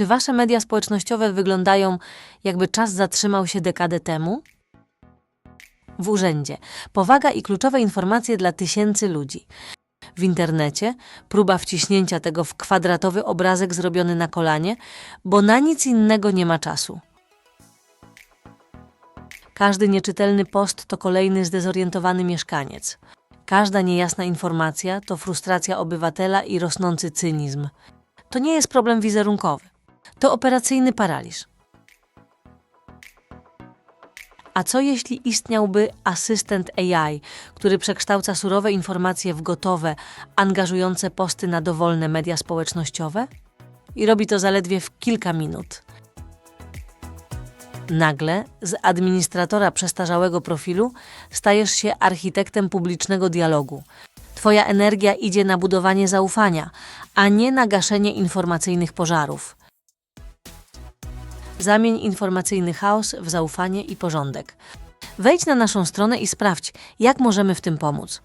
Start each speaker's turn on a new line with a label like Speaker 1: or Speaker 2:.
Speaker 1: Czy wasze media społecznościowe wyglądają, jakby czas zatrzymał się dekadę temu? W urzędzie powaga i kluczowe informacje dla tysięcy ludzi. W internecie próba wciśnięcia tego w kwadratowy obrazek zrobiony na kolanie, bo na nic innego nie ma czasu. Każdy nieczytelny post to kolejny zdezorientowany mieszkaniec. Każda niejasna informacja to frustracja obywatela i rosnący cynizm. To nie jest problem wizerunkowy. To operacyjny paraliż. A co jeśli istniałby asystent AI, który przekształca surowe informacje w gotowe, angażujące posty na dowolne media społecznościowe? I robi to zaledwie w kilka minut. Nagle z administratora przestarzałego profilu stajesz się architektem publicznego dialogu. Twoja energia idzie na budowanie zaufania, a nie na gaszenie informacyjnych pożarów. Zamień informacyjny chaos w zaufanie i porządek. Wejdź na naszą stronę i sprawdź, jak możemy w tym pomóc.